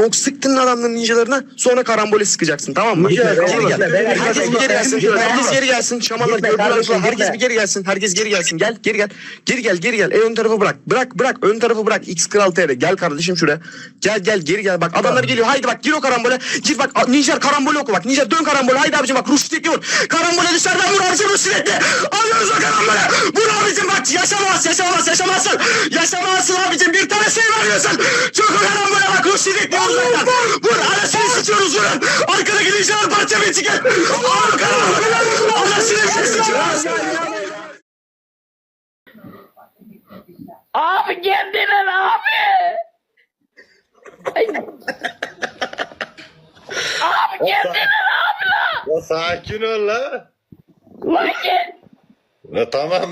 Ok sıktın adamların ninjalarına sonra karambole sıkacaksın tamam mı? Geri gel. ben- Herkes bir geri gelsin. Gitme, Herkes geri gelsin. Şamanlar Gitme gördüler. Herkes gitme. bir geri gelsin. Herkes geri gelsin. Gel geri gel. Geri gel geri gel. E ön tarafı bırak. Bırak bırak. Ön tarafı bırak. X Kral TR. Gel kardeşim şuraya. Gel gel geri gel. Bak adamlar geliyor. Haydi bak gir o karambole. Gir bak. Ninja karambole oku bak. Ninja dön karambole. Haydi abicim bak. Rushdekli vur. Karambole dışarıdan vur abicim o karambole. Bak. Yaşamaz yaşamaz yaşamazsın. Yaşamazsın abicim. Bir tane şey veriyorsun. Çok o karambole bak. Rushdekli vur zaten. Vur. Anasını sıçıyoruz vurun. Arkadaki ninjalar parça bir çıkın. Al karambole. Anasını sıçıyoruz. Abi geldiler abi. Abi geldiler abi la. Ya sakin ol la. Lan gel. Ya tamam.